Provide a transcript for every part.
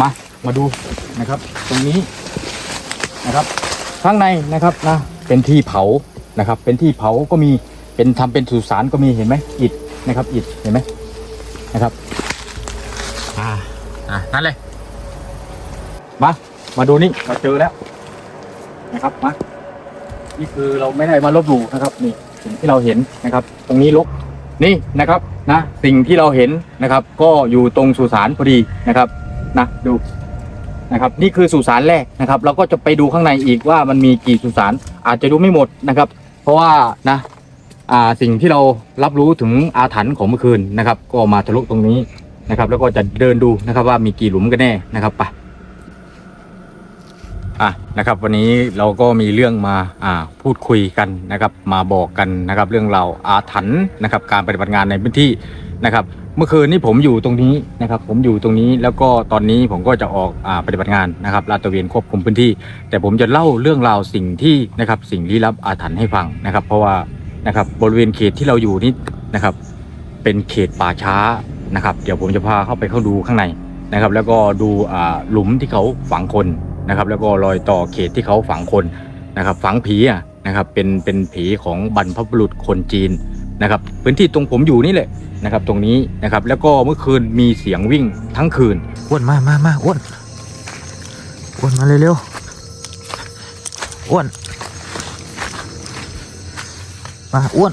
มามาดูนะครับ ตรงนี้นะครับ ข้างในนะครับนะเป็นที่เผานะครับ เป็นที่เผาก็มีเป็นทำเป็นสุสานก็มีเห็นไหมอิฐนะครับ อิฐเห็นไหมนะครับอ่าอ่านั่นเลยมามาดูนี่เราเจอแล้วนะครับมานี่คือเราไม่ได้มาลบหลู่นะครับ นี่สิ่งที่เราเห็นนะครับ ตรงนี้ลกนี่นะครับนะสิ่งที่เราเห็นนะครับ ก็อยู่ตรงสุสานพอดีนะครับ นะดูนะครับนี่คือสุสานแรกนะครับเราก็จะไปดูข้างในอีกว่ามันมีกี่สุสานอาจจะดูไม่หมดนะครับ เพราะว่านะอ่าสิ่งที่เรารับรู้ถึงอาถรรพ์ของเมื่อคืนนะครับ ก็มาทะลุตรงนี้นะครับ แล้วก็จะเดินดูนะครับว่ามีกี่หลุมกันแน่นะครับไป อะนะครับวันนี้เราก็มีเรื่องมาอ่าพูดคุยกันนะครับมาบอกกันนะครับเรื่องราวอาถรรพ์นะครับการปฏิบัติงานในพื้นที่นะครับเมื่อคืนนี้ผมอยู่ตรงนี้นะครับผมอยู่ตรงนี้แล้วก็ตอนนี้ผมก็จะออกอาปฏิบัติงานนะครับลาดตระเวนควบคุมพื้นที่ แต่ผมจะเล่าเรื่องราวสิ่งที่นะครับสิ่งลี้ลับอาถรรพ์ให้ฟังนะครับ เพราะว่านะครับบริเวณเขตที่เราอยู่นี่นะครับเป็นเขตป่าช้านะครับ เดี๋ยวผมจะพาเข้าไปเข้าดูข้างในนะครับ แล้วก็ดูอ่าหลุมที่เขาฝังคน นะครับแล้วก็รอยต่อเขตที่เขาฝังคนนะครับฝังผีอะนะครับเป็นเป็นผีของบรรพบุรุษคนจีนนะครับพื้นที่ตรงผมอยู่นี่แหละนะครับตรงนี้นะครับแล้วก็เมื่อคืนมีเสียงวิ่งทั้งคืนอ้วนมามามาอ้วนอ้วนมาเร็วๆอ้วนมาอ้วน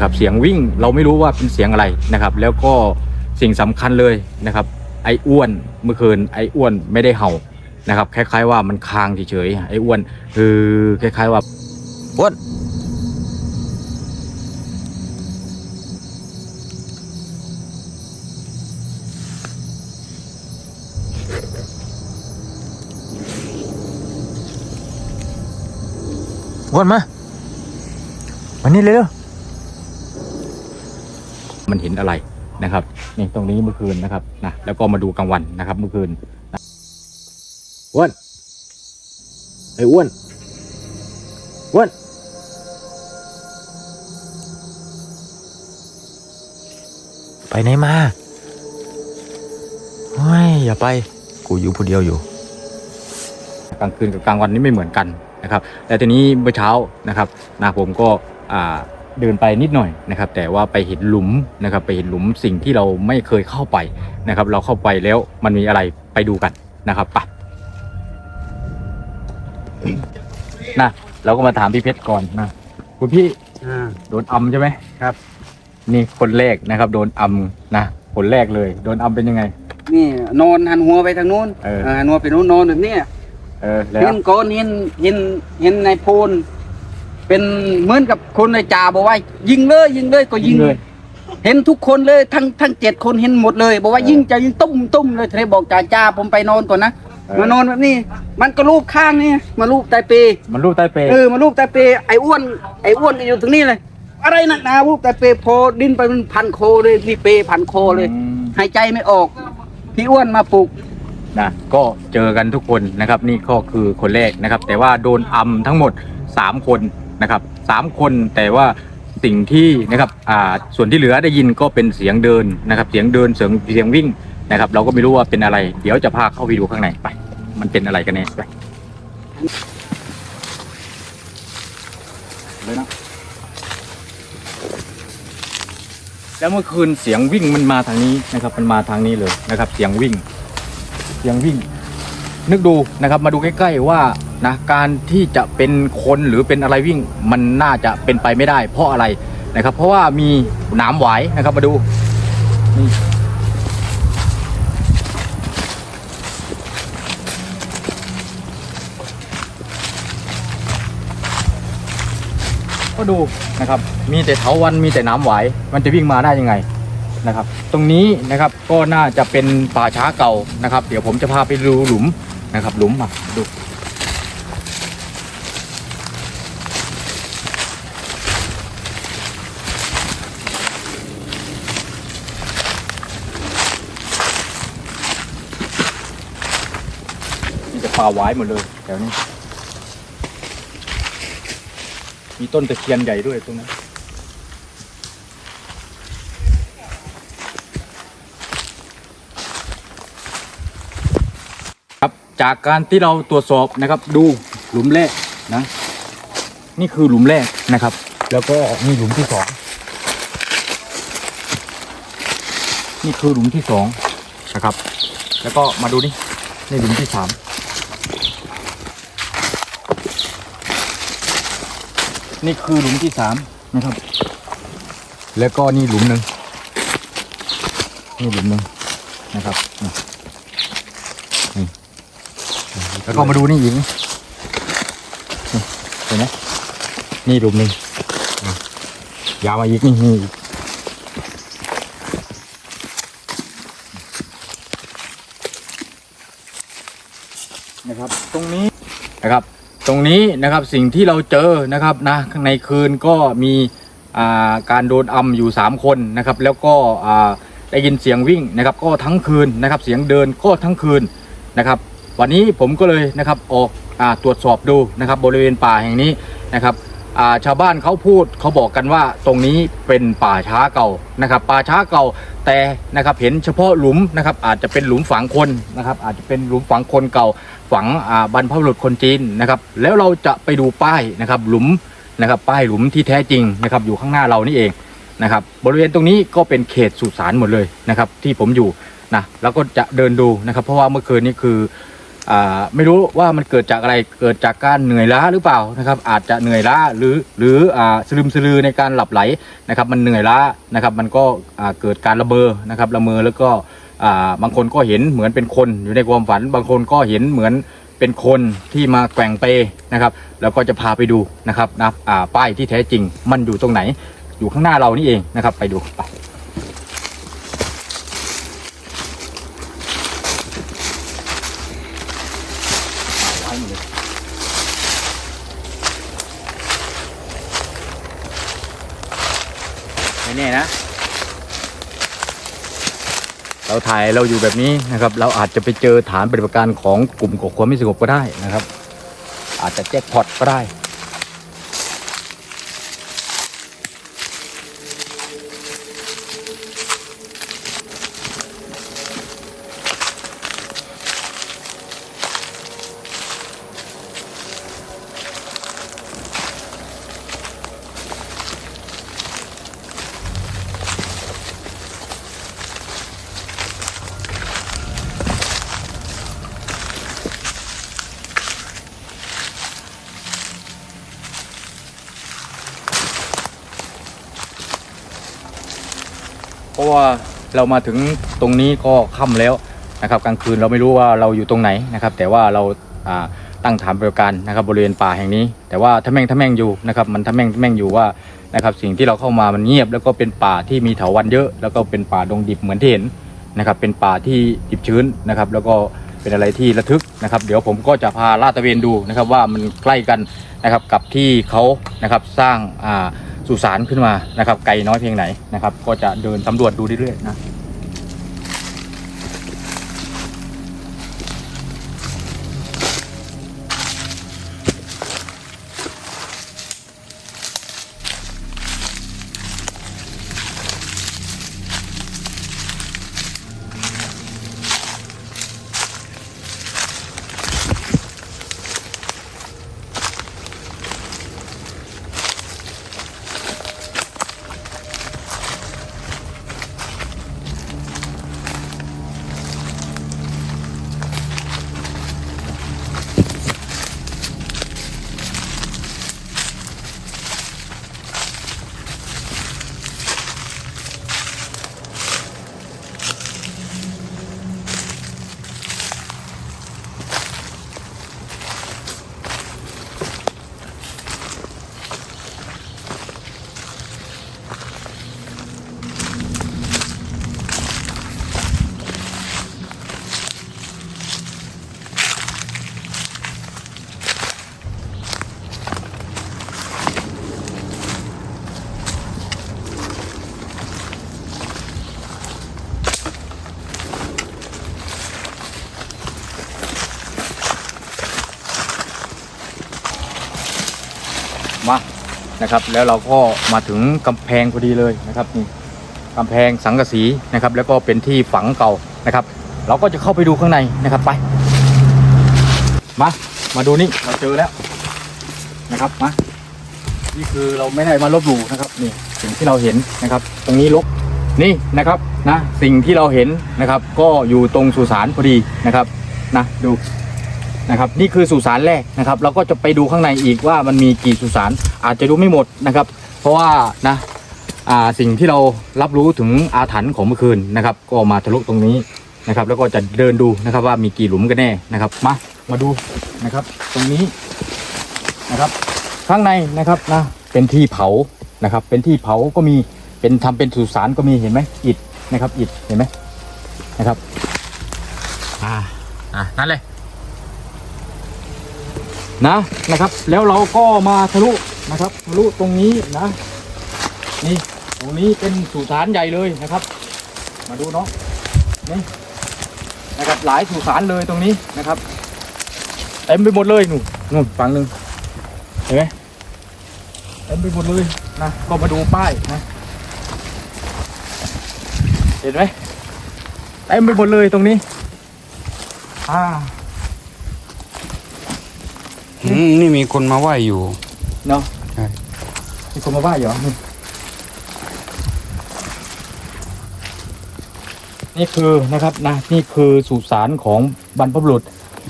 นะครับเสียงวิ่งเราไม่รู้ว่าเป็นเสียงอะไรนะครับ แล้วก็สิ่งสำคัญเลยนะครับ ไอ้อ้วนเมื่อคืนไอ้อ้วนไม่ได้เห่านะครับ คล้าย ๆ ว่ามันคางเฉยๆไอ้อ้วนคือคล้าย ๆว่าอ้วนอ้วนมามานี่เร็ว มันเห็นอะไรนะครับนี่ตรงนี้เมื่อคืนนะครับนะแล้วก็มาดูกลางวันนะครับ เมื่อคืนอ้วนไอ้อ้วนอ้วนไปไหนมาโอ้ยอย่าไป กูอยู่ผู้เดียวอยู่ กลางคืนกับกลางวันนี่ไม่เหมือนกันนะครับ แต่ทีนี้เมื่อเช้านะครับนาผมก็อ่า เดินไปนิดหน่อยนะครับ แต่ว่าไปเห็นหลุมนะครับ ไปเห็นหลุมสิ่งที่เราไม่เคยเข้าไปนะครับ เราเข้าไปแล้วมันมีอะไรไปดูกันนะครับไปนะเราก็มาถามพี่เพชรก่อนนะคุณพี่อ่า โดนอำใช่ไหมครับ นี่คนแรกนะครับ โดนอำนะคนแรกเลย โดนอำเป็นยังไง นี่นอนหันหัวไปทางนู้นเออ หันหัวไปนู้นนอนแบบเนี้ยเออแล้เห็วนก้อนเห็นเห็นเห็นในโพน เป็นเหมือนกับคนในจ่าบอกว่า ยิงเลยยิงเลยก็ยิงเลย เห็นทุกคนเลยทั้งทั้งเจ็ดคนเห็นหมดเลย บอกว่าเออยิงจะยิงตุ้มตุ้มเลยเทบอกจ่าจ่าผมไปนอนก่อนนะเออมานอนแบบนี้ มันก็ลูบข้างนี่มาลูบใต้เป มันรูปใต้เปรย์เออมาลูบใต้เปไอ้อ้วนไอ้อ้วนก็อยู่ตรงนี้เลย อะไรนักหนาลูบใต้เปพอดิ้นไปมันพันโคเลยนี่เปพันโคเลยอืมหายใจไม่ออก พี่อ้วนมาปลุกนะก็เจอกันทุกคนนะครับ นี่ก็คือคนแรกนะครับ แต่ว่าโดนอัมทั้งหมด 3 คน นะครับสามคนแต่ว่าสิ่งที่นะครับอ่าส่วนที่เหลือได้ยินก็เป็นเสียงเดินนะครับ เสียงเดินเสียงเสียงวิ่งนะครับ เราก็ไม่รู้ว่าเป็นอะไร เดี๋ยวจะพาเข้าไปดูข้างในไป มันเป็นอะไรกันแน่ไปเลยนะแล้วเมื่อคืนเสียงวิ่งมันมาทางนี้นะครับ มันมาทางนี้เลยนะครับ เสียงวิ่ง เสียงวิ่ง นึกดูนะครับ มาดูใกล้ๆว่า นะการที่จะเป็นคนหรือเป็นอะไรวิ่งมันน่าจะเป็นไปไม่ได้ เพราะอะไรนะครับ เพราะว่ามีหนามหวายนะครับมาดูนี่ก็ดูนะครับ มีแต่เถาวันมีแต่น้ำหวายมันจะวิ่งมาได้ยังไงนะครับ ตรงนี้นะครับก็น่าจะเป็นป่าช้าเก่านะครับ เดี๋ยวผมจะพาไปดูหลุมนะครับ หลุมอะดู ป่าไว้หมดเลยแถวนี้ มีต้นตะเคียนใหญ่ด้วยตรงนั้นครับจากการที่เราตรวจสอบนะครับดูหลุมแรกนะนี่คือหลุมแรกนะครับ แล้วก็นี่หลุมที่สองนี่คือหลุมที่สองนะครับ แล้วก็มาดูนี่นี่หลุมที่สาม นี่คือหลุมที่สามนะครับ แล้วก็นี่หลุมหนึ่งนี่หลุมหนึ่งนะครับนี่นี่แล้วก็มาดูนี่อีกนี่เห็นไหมนี่หลุมหนึ่งนี่ยาวมาอีกนี่นี่อีกนะครับ ตรงนี้นะครับ ตรงนี้นะครับสิ่งที่เราเจอนะครับนะในคืนก็มีการโดนอำอยู่ 3 คนนะครับ แล้วก็ได้ยินเสียงวิ่งนะครับ ก็ทั้งคืนนะครับ เสียงเดินก็ทั้งคืนนะครับ วันนี้ผมก็เลยนะครับออกอตรวจสอบดูนะครับ บริเวณป่าแห่งนี้นะครับ อ่าชาวบ้านเขาพูดเขาบอกกันว่าตรงนี้เป็นป่าช้าเก่านะครับป่าช้าเก่าแต่นะครับเห็นเฉพาะหลุมนะครับอาจจะเป็นหลุมฝังคนนะครับอาจจะเป็นหลุมฝังคนเก่าฝังอ่าบรรพบุรุษคนจีนนะครับแล้วเราจะไปดูป้ายนะครับหลุมนะครับป้ายหลุมที่แท้จริงนะครับอยู่ข้างหน้าเรานี่เองนะครับบริเวณตรงนี้ก็เป็นเขตสุสานหมดเลยนะครับที่ผมอยู่นะแล้วก็จะเดินดูนะครับเพราะว่าเมื่อคืนนี้คือ ไม่รู้ว่ามันเกิดจากอะไรเกิดจากการเหนื่อยล้าหรือเปล่านะครับ อาจจะเหนื่อยล้าหรือหรืออ่าสลืมสลือในการหลับไหลนะครับ มันเหนื่อยล้านะครับ มันก็อ่าเกิดการระเบอนะครับระเมอแล้วก็อ่าบางคนก็เห็นเหมือนเป็นคนอยู่ในความฝัน บางคนก็เห็นเหมือนเป็นคนที่มาแกว่งเปนะครับ แล้วก็จะพาไปดูนะครับนะอ่าป้ายที่แท้จริงมันอยู่ตรงไหนอยู่ข้างหน้าเรานี่เองนะครับ ไปดูไปายหมดเลยไม่แน่นะ เราถ่ายเราอยู่แบบนี้นะครับ เราอาจจะไปเจอฐานปฏิบัติการของกลุ่มก่อความไม่สงบก็ได้นะครับ อาจจะแจ็คพอตก็ได้ ว่าเรามาถึงตรงนี้ก็ค่ำแล้วนะครับกลางคืนเราไม่รู้ว่าเราอยู่ตรงไหนนะครับ แต่ว่าเราตั้งฐานบริการนะครับบริเวณป่าแห่งนี้ แต่ว่าถ้าแม่งถ้าแม่งอยู่นะครับมันถ้าแม่งถ้าแม่งอยู่ว่านะครับสิ่งที่เราเข้ามามันเงียบ แล้วก็เป็นป่าที่มีเถาวัลย์เยอะ แล้วก็เป็นป่าดงดิบเหมือนที่เห็นนะครับเป็นป่าที่ดิบชื้นนะครับ แล้วก็เป็นอะไรที่ระทึกนะครับ เดี๋ยวผมก็จะพาลาดตะเวนดูนะครับว่ามันใกล้กันนะครับกับที่เขานะครับสร้างอ่า สุสานขึ้นมานะครับ ไกลน้อยเพียงไหนนะครับ ก็จะเดินสำรวจดูเรื่อยๆนะ นะครับแล้วเราก็มาถึงกำแพงพอดีเลยนะครับนี่กำแพงสังกะสีนะครับแล้วก็เป็นที่ฝังเก่านะครับ เราก็จะเข้าไปดูข้างในนะครับไปมามาดูนี่เราเจอแล้วนะครับมานี่คือเราไม่ได้มาลบหลู่นะครับนี่สิ่งที่เราเห็นนะครับ ตรงนี้ลกนี่นะครับนะสิ่งที่เราเห็นนะครับ ก็อยู่ตรงสุสานพอดีนะครับนะดู นะครับนี่คือสุสานแรกนะครับ เราก็จะไปดูข้างในอีกว่ามันมีกี่สุสานอาจจะดูไม่หมดนะครับ เพราะว่านะาสิ่งที่เรารับรู้ถึงอาถรรพ์ของเมื่อคืนนะครับ ก็มาทะลุตรงนี้นะครับ แล้วก็จะเดินดูนะครับว่ามีกี่หลุมกันแน่นะครับมามาดูนะครับ ตรงนี้นะครับ ข้างในนะครับนะเป็นที่เผานะครับ เป็นที่เผาก็มีเป็นทำเป็นสุสานก็มีเห็นไหมอิฐนะครับ อิฐเห็นไหมนะครับ อ่าอ่านั่นเลย นะนะครับ แล้วเราก็มาทะลุนะครับทะลุตรงนี้นะ นี่ตรงนี้เป็นสุสานใหญ่เลยนะครับ มาดูเนาะนี่นะครับหลายสุสานเลยตรงนี้นะครับเต็มไปหมดเลยหนู่นนู่นฝั่งหนึ่งเห็นไหมเต็มไปหมดเลยนะก็มาดูป้ายนะเห็นไหมเต็มไปหมดเลยตรงนี้ อ่า อืมนี่มีคนมาไหว้อยู่เนาะใช่มีคนมาว่าอยู่เหรอนี่นี่คือนะครับนะนี่คือสุสานของบรรพบุรุษ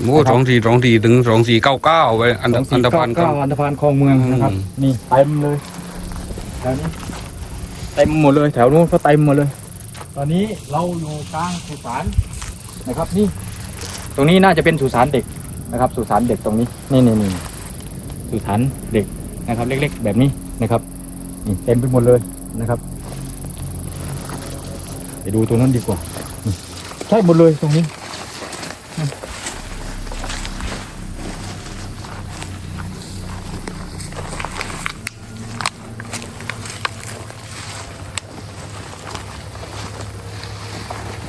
โอ้สองสี่สองสี่ถึงสองสี่เก้าเก้าไปอันสองอัสี่นตะเก้าพันก็เก้าอันธพาลคลองเมืองนะครับอืมนี่เต็มเลยแถวนี้เต็มหมดเลยแถวนู้นก็เต็มหมดเลย ตอนนี้เราอยู่กลางสุสานนะครับนี่ ตรงนี้น่าจะเป็นสุสานเด็ก นะครับสุสานเด็กตรงนี้นี่นี่นี่สุสานเด็กนะครับ เล็ก ๆ แบบนี้นะครับนี่เต็มไปหมดเลยนะครับ ไปดูตรงนั้นดีกว่าใช่หมดเลยตรงนี้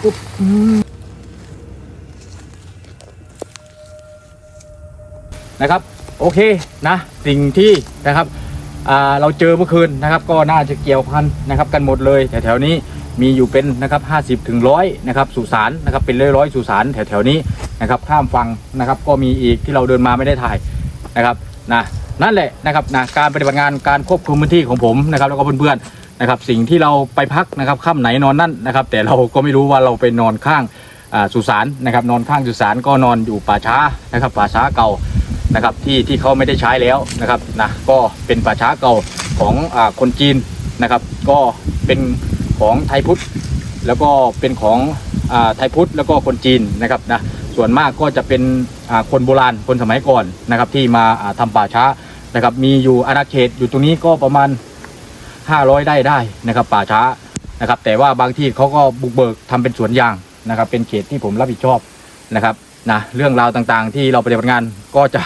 ปุ๊บ นะครับ โอเคนะสิ่งที่นะครับเราเจอเมื่อคืนนะครับ ก็น่าจะเกี่ยวพันนะครับ กันหมดเลยแถวๆนี้มีอยู่เป็นนะครับ50ถึงร้อยนะครับสุสานนะครับเป็นร้อยร้อยๆสุสานแถวๆนี้นะครับ ข้ามฝั่งนะครับ ก็มีอีกที่เราเดินมาไม่ได้ถ่ายนะครับนะนั่นแหละนะครับนะการปฏิบัติงานการควบคุมพื้นที่ของผมนะครับ แล้วก็เพื่อนๆนะครับ สิ่งที่เราไปพักนะครับค่ำไหนนอนนั่นนะครับ แต่เราก็ไม่รู้ว่าเราไปนอนข้างสุสานนะครับ นอนข้างสุสานก็นอนอยู่ป่าช้านะครับ ป่าช้าเก่า นะครับที่ที่เขาไม่ได้ใช้แล้วนะครับนะก็เป็นป่าช้าเก่าของอาคนจีนนะครับ ก็เป็นของไทยพุทธแล้วก็เป็นของอาไทยพุทธแล้วก็คนจีนนะครับนะส่วนมากก็จะเป็นอ่าคนโบราณคนสมัยก่อนนะครับ ที่มาอ่าทำป่าช้านะครับมีอยู่อาณาเขตอยู่ตรงนี้ก็ประมาณ 500 ได้ได้นะครับ ป่าช้านะครับ แต่ว่าบางที่เขาก็บุกเบิกทำเป็นสวนยางนะครับ เป็นเขตที่ผมรับผิดชอบนะครับนะเรื่องราวต่างๆ ที่เราปฏิบัติงานก็จะ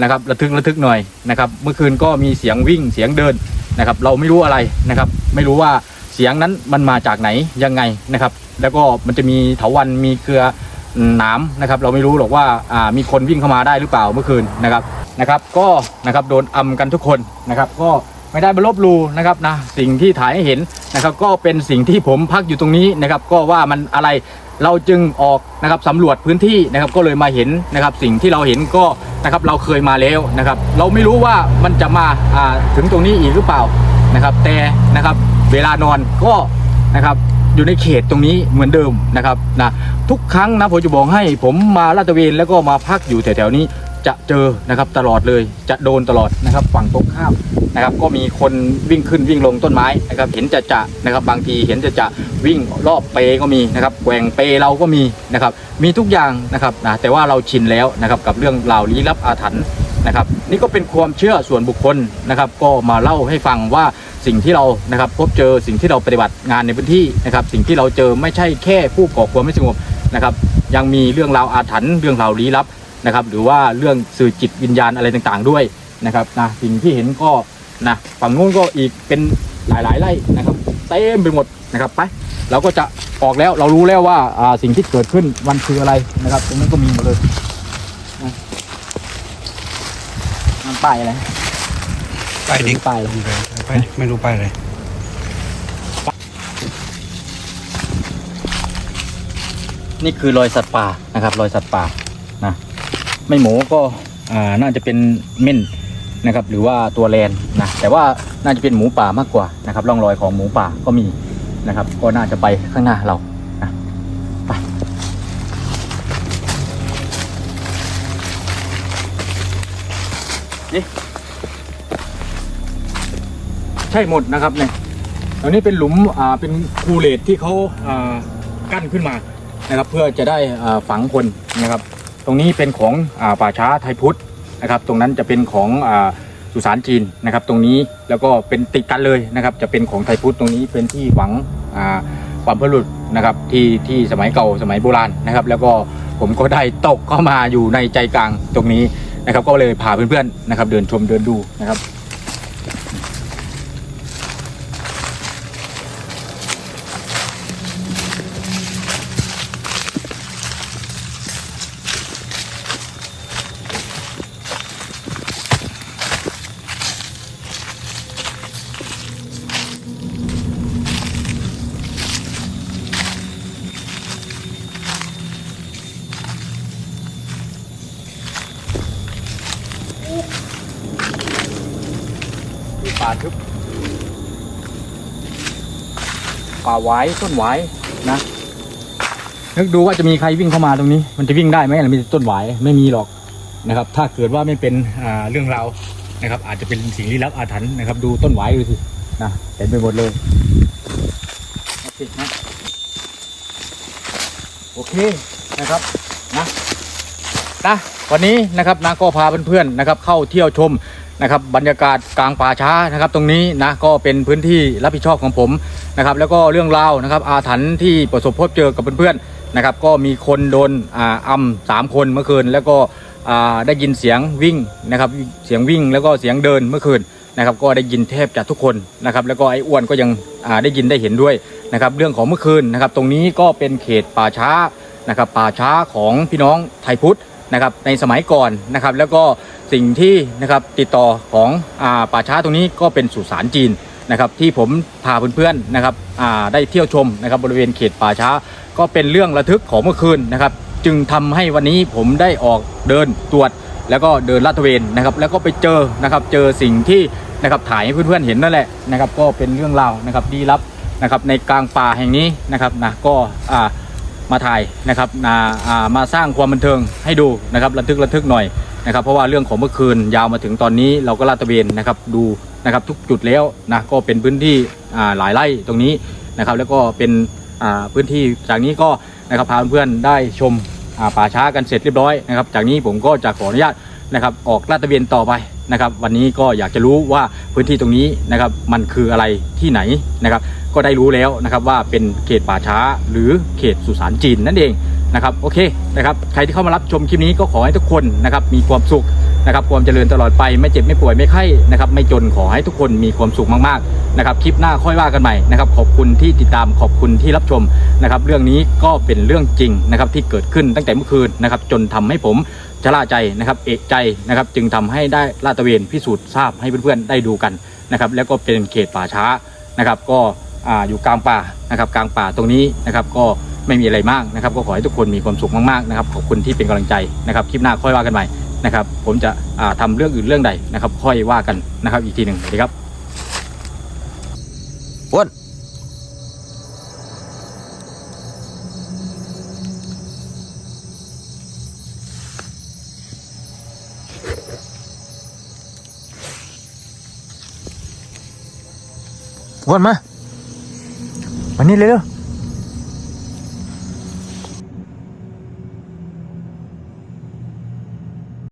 นะครับระทึกระทึกหน่อยนะครับ เมื่อคืนก็มีเสียงวิ่งเสียงเดินนะครับ เราไม่รู้อะไรนะครับ ไม่รู้ว่าเสียงนั้นมันมาจากไหนยังไงนะครับ แล้วก็มันจะมีเถาวันมีเครือหนามนะครับ เราไม่รู้หรอกว่าอ่ามีคนวิ่งเข้ามาได้หรือเปล่าเมื่อคืนนะครับนะครับ ก็นะครับโดนอำกันทุกคนนะครับ ก็ไม่ได้มาลบลูนะครับนะสิ่งที่ถ่ายให้เห็นนะครับ ก็เป็นสิ่งที่ผมพักอยู่ตรงนี้นะครับ ก็ว่ามันอะไรเราจึงออกนะครับสำรวจพื้นที่นะครับ ก็เลยมาเห็นนะครับ สิ่งที่เราเห็นก็ นะครับเราเคยมาแล้วนะครับ เราไม่รู้ว่ามันจะมาถึงตรงนี้อีกหรือเปล่านะครับ แต่นะครับเวลานอนก็นะครับอยู่ในเขตตรงนี้เหมือนเดิมนะครับนะทุกครั้งนะผมจะบอกให้ผมมาลาดตระเวนแล้วก็มาพักอยู่แถวๆนี้ จะเจอนะครับตลอดเลยจะโดนตลอดนะครับ ฝั่งตรงข้ามนะครับ ก็มีคนวิ่งขึ้นวิ่งลงต้นไม้นะครับ เห็นจะจะนะครับบางทีเห็นจะจะวิ่งรอบเปก็มีนะครับแกว่งเปเราก็มีนะครับ มีทุกอย่างนะครับนะแต่ว่าเราชินแล้วนะครับกับเรื่องราวลี้ลับอาถรรพ์นะครับ นี่ก็เป็นความเชื่อส่วนบุคคลนะครับ ก็มาเล่าให้ฟังว่าสิ่งที่เรานะครับ พบเจอสิ่งที่เราปฏิบัติงานในพื้นที่นะครับ สิ่งที่เราเจอไม่ใช่แค่ผู้ก่อความไม่สงบนะครับ ยังมีเรื่องราวอาถรรพ์เรื่องราวลี้ลับ นะครับ หรือว่าเรื่องสื่อจิตวิญญาณอะไรต่างๆด้วยนะครับนะสิ่งที่เห็นก็นะฝั่งนู้นก็อีกเป็นหลายๆไร่นะครับเต็มไปหมดนะครับไปเราก็จะออกแล้วเรารู้แล้วว่าอ่าสิ่งที่เกิดขึ้นมันคืออะไรนะครับตรงนี้นก็มีหมดเลยนะนั่นป้ายอะไรป้ไปดิไปไปดิไม่รู้ไปเลยนี่คือรอยสัตว์ป่านะครับรอยสัตว์ป่านะ ไม่หมูก็อ่าน่าจะเป็นเม่นนะครับ หรือว่าตัวแลนนะแต่ว่าน่าจะเป็นหมูป่ามากกว่านะครับร่องรอยของหมูป่าก็มีนะครับ ก็น่าจะไปข้างหน้าเรานะไปนี่ใช่หมดนะครับเนี่ยตรงนี้เป็นหลุมอ่าเป็นคูเลตที่เขาอ่ากั้นขึ้นมานะครับ เพื่อจะได้อ่าฝังคนนะครับ ตรงนี้เป็นของอป่าช้าไทยพุทธนะครับ ตรงนั้นจะเป็นของอสุสานจีนนะครับ ตรงนี้แล้วก็เป็นติดกันเลยนะครับ จะเป็นของไทยพุทธตรงนี้เป็นที่ฝังอ่าความพรุษนะครับที่ที่สมัยเก่าสมัยโบราณนะครับ แล้วก็ผมก็ได้ตกเข้ามาอยู่ในใจกลางตรงนี้นะครับ ก็เลยพาเพื่อนๆนะครับ เดินชมเดินดูนะครับ ป่าทึบ ป่าไว้ต้นไว้นะ นึกดูว่าจะมีใครวิ่งเข้ามาตรงนี้ มันจะวิ่งได้ไหมหรือมีต้นไว้ไม่มีหรอกนะครับ ถ้าเกิดว่าไม่เป็นเรื่องราวนะครับ อาจจะเป็นสิ่งลี้ลับอาถรรพ์นะครับ ดูต้นไว้ดูสินะเต็มไปหมดเลยโอเคนะโอเคนะครับนะนะวันนี้นะครับนาก็พาเพื่อนๆนะครับ เข้าเที่ยวชม นะครับบรรยากาศกลางป่าช้านะครับ ตรงนี้นะก็เป็นพื้นที่รับผิดชอบของผมนะครับ แล้วก็เรื่องราวนะครับอาถรรพ์ที่ประสบพบเจอกับเพื่อนๆนะครับ ก็มีคนโดนอ่าอำสามคนเมื่อคืน แล้วก็อ่าได้ยินเสียงวิ่งนะครับเสียงวิ่งแล้วก็เสียงเดินเมื่อคืนนะครับก็ได้ยินแทบจะทุกคนนะครับแล้วก็ไอ้อ้วนก็ยังอ่าได้ยินได้เห็นด้วยนะครับเรื่องของเมื่อคืนนะครับตรงนี้ก็เป็นเขตป่าช้านะครับป่าช้าของพี่น้องไทยพุทธ นะครับในสมัยก่อนนะครับแล้วก็สิ่งที่นะครับติดต่อของอาป่าช้าตรงนี้ก็เป็นสุสานจีนนะครับที่ผมพาเพื่อนๆนะครับอ่าได้เที่ยวชมนะครับบริเวณเขตป่าช้า ก็เป็นเรื่องระทึกของเมื่อคืนนะครับจึงทำให้วันนี้ผมได้ออกเดินตรวจแล้วก็เดินลาดตระเวนนะครับแล้วก็ไปเจอนะครับเจอสิ่งที่นะครับถ่ายให้เพื่อนๆเห็นนั่นแหละนะครับก็เป็นเรื่องราวนะครับดีลับนะครับในกลางป่าแห่งนี้นะครับนะก็อ่า มาถ่ายนะครับมาสร้างความบันเทิงให้ดูนะครับระทึกระทึกหน่อยนะครับเพราะว่าเรื่องของเมื่อคืนยาวมาถึงตอนนี้เราก็ลาดตระเวนนะครับดูนะครับทุกจุดแล้วนะก็เป็นพื้นที่หลายไร่ตรงนี้นะครับแล้วก็เป็นพื้นที่จากนี้ก็นะครับพาเพื่อนๆได้ชมป่าช้ากันเสร็จเรียบร้อยนะครับจากนี้ผมก็จะขออนุญาตนะครับออกลาดตระเวนต่อไปนะครับ วันนี้ก็อยากจะรู้ว่าพื้นที่ตรงนี้นะครับมันคืออะไรที่ไหนนะครับ ก็ได้รู้แล้วนะครับว่าเป็นเขตป่าช้าหรือเขตสุสานจีนนั่นเองนะครับโอเคนะครับใครที่เข้ามารับชมคลิปนี้ก็ขอให้ทุกคนนะครับมีความสุขนะครับความเจริญตลอดไปไม่เจ็บไม่ป่วยไม่ไข้นะครับไม่จนขอให้ทุกคนมีความสุขมากๆนะครับคลิปหน้าค่อยว่ากันใหม่นะครับขอบคุณที่ติดตามขอบคุณที่รับชมนะครับเรื่องนี้ก็เป็นเรื่องจริงนะครับที่เกิดขึ้นตั้งแต่เมื่อคืนนะครับจนทำให้ผมชะล่าใจนะครับเอกใจนะครับจึงทำให้ได้ลาดตระเวนพิสูจน์ทราบให้เพื่อนๆได้ดูกันนะครับแล้วก็เป็นเขตป่าช้านะครับก็ อ่าอยู่กลางป่านะครับกลางป่าตรงนี้นะครับก็ไม่มีอะไรมากนะครับ ก็ขอให้ทุกคนมีความสุขมากๆนะครับขอบคุณที่เป็นกำลังใจนะครับคลิปหน้าค่อยว่ากันใหม่นะครับ ผมจะอ่าทำเรื่องอื่นเรื่องใดนะครับ ค่อยว่ากันนะครับ อีกทีหนึ่งสวัสดีครับอ้วนอ้วนมา มานี่เร็วๆ